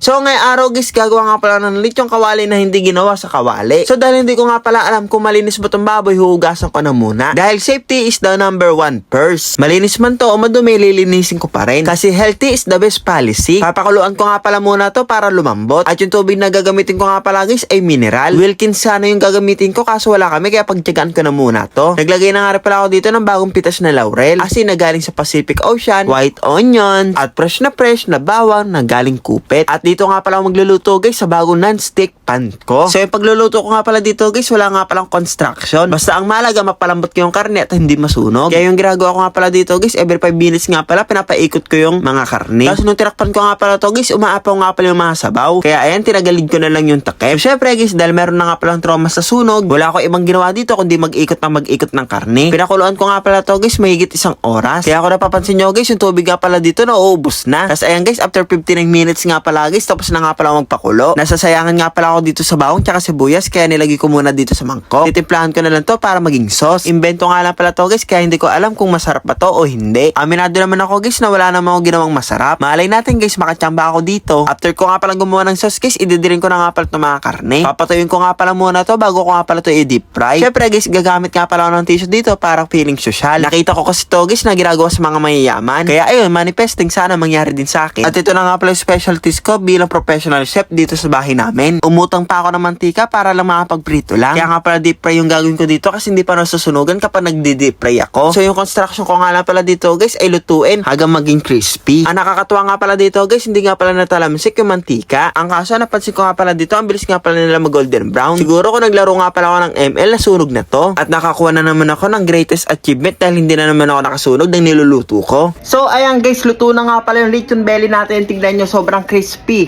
So ngayong araw guys, gagawa nga pala ng lechong kawali na hindi ginawa sa kawali. So dahil hindi ko nga pala alam kung malinis ba itong baboy, huhugasan ko na muna. Dahil safety is the number one first. Malinis man to o madumi, lilinisin ko pa rin. Kasi healthy is the best policy. Papakuluan ko nga pala muna to para lumambot. At yung tubig na gagamitin ko nga pala guys ay mineral. Wilkins sana yung gagamitin ko kaso wala kami kaya pagtyagaan ko na muna to. Naglagay na nga rin pala ako dito ng bagong pitas na laurel. Kasi nagaling sa Pacific Ocean, white onion, at fresh na fresh na bawang na galing kupit. At dito nga pala ako magluluto guys sa bagong non-stick pan ko. So yung pagluluto ko nga pala dito guys, wala nga palang construction. Basta ang malaga mapalambot ko yung karne at hindi masunog. Kaya yung ginagawa ko nga pala dito guys, every 5 minutes nga pala pinapaikot ko yung mga karne. Tapos nung tinakpan ko nga pala to guys, umaapaw nga pala yung mga sabaw. Kaya ayan, tinagalid ko na lang yung takip. Syempre guys, dahil meron na nga palang trauma sa sunog, wala ko ibang ginawa dito kundi mag-ikot na mag-ikot ng karne. Pinakuluan ko nga pala to guys, mahigit isang oras. Kaya ako napapansin nyo guys, yung tubig nga pala dito na uubos na. Tapos ayan guys, after 59 minutes nga pala guys, tapos na nga pala magpakulo. Nasasayangan nga pala ako dito sa bawang tsaka sibuyas, kaya nilagay ko muna dito sa mangkok. Titimplahan ko na lang to para maging sauce. Invento nga lang pala to guys, kaya hindi ko alam kung masarap ba to o hindi. Aminado naman ako guys na wala naman ako ginawang masarap. Malay natin guys, makatsamba ako dito. After ko nga pala gumawa ng sauce guys, ididirin ko na nga pala itong mga karne. Papatuyin ko nga pala muna to bago ko nga pala to i-deep fry. Syempre guys, gagamit nga pala ako ng tissue dito para feeling social. Nakita ko kasi to guys na ginagawa sa mga mayayaman. Kaya ayun, manifesting sana mangyari din sa akin. At ito na nga pala yung specialties ko bilang professional chef dito sa bahay namin. Umutang pa ako ng mantika para lang makapagprito lang. Kaya nga pala deep fry yung gagawin ko dito kasi hindi pa nasusunugan kapag nagdi-deep fry ako. So yung construction ko nga lang pala dito guys ay lutuin hanggang maging crispy. Ang nakakatuwa nga pala dito guys, hindi nga pala natalamsik yung mantika. Ang kaso napansin ko nga pala dito, ang bilis nga pala nila mag golden brown. Siguro kung naglaro nga pala ako ng ML, nasunog na to. At nakakuha na naman ako ng greatest achievement dahil hindi na naman ako nakasunog ng niluluto ko. So ayan guys, luto na nga pala yung lechon belly natin. Tignan nyo, sobrang crispy.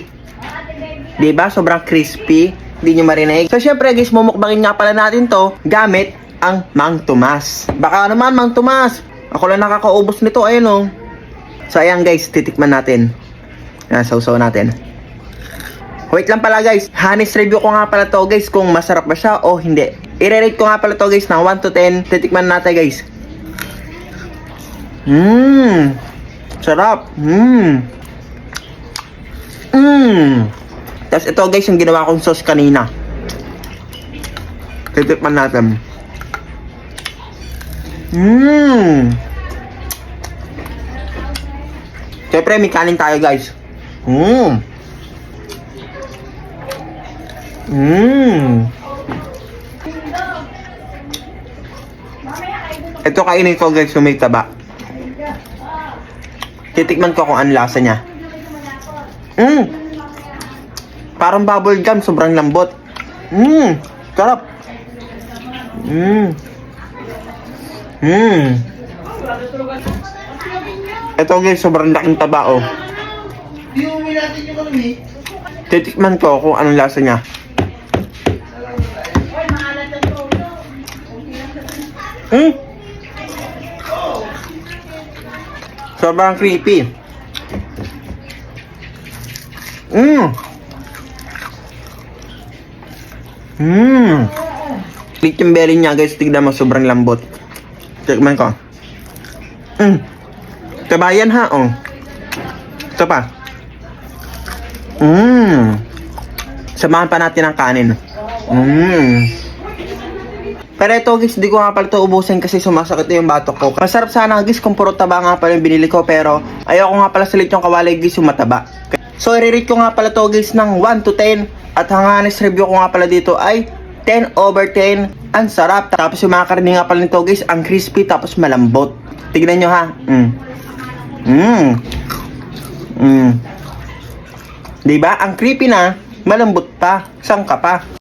Ba? Sobrang crispy. Hindi nyo marinig. So, syempre guys, mumukbangin nga pala natin to gamit ang Mang Tomas. Baka naman, Mang Tomas. Ako lang nakakaubos nito. Ayun oh. So, ayan guys, titikman natin. Yan, sausaw natin. Wait lang pala guys. Honest review ko nga pala to guys kung masarap ba siya o hindi. I-rate ko nga pala to guys ng 1 to 10. Titikman natin guys. Mmm. Sarap. Mmm. Mmm. Tapos ito guys yung ginawa kong sauce kanina. Titikman natin. Mmm. Siyempre may kanin tayo guys. Mmm. Mmm. Ito kainin ko guys yung may taba. Titikman ko kung ano lasa niya. Mmm. Parang bubble gum, sobrang lambot. Mmm. Sarap. Mmm. Mmm. Ito guys, sobrang laking taba oh. Titikman ko kung anong lasa niya. Hmm. Sobrang creepy. Mmm. Mmm. Little berry niya guys, tignan mo sobrang lambot. Tikman ko. Mmm. Kabayan ha, oh. Ito pa. Mmm. Samahan pa natin ang kanin. Mmm. Pero ito guys, di ko nga pala ito ubusin kasi sumasakit na yung batok ko. Masarap sana guys kung puro taba nga pala yung binili ko pero ayoko nga pala sa lechong kawali guys yung mataba. So i-rate ko nga pala to guys ng 1 to 10 at ang honest review ko nga pala dito ay 10 over 10. Ang sarap. Tapos yung mga karne nga pala nito guys, ang crispy tapos malambot. Tignan nyo ha. Mm. Mm. Mm. Diba? Ang creepy na, malambot pa. Saan ka pa?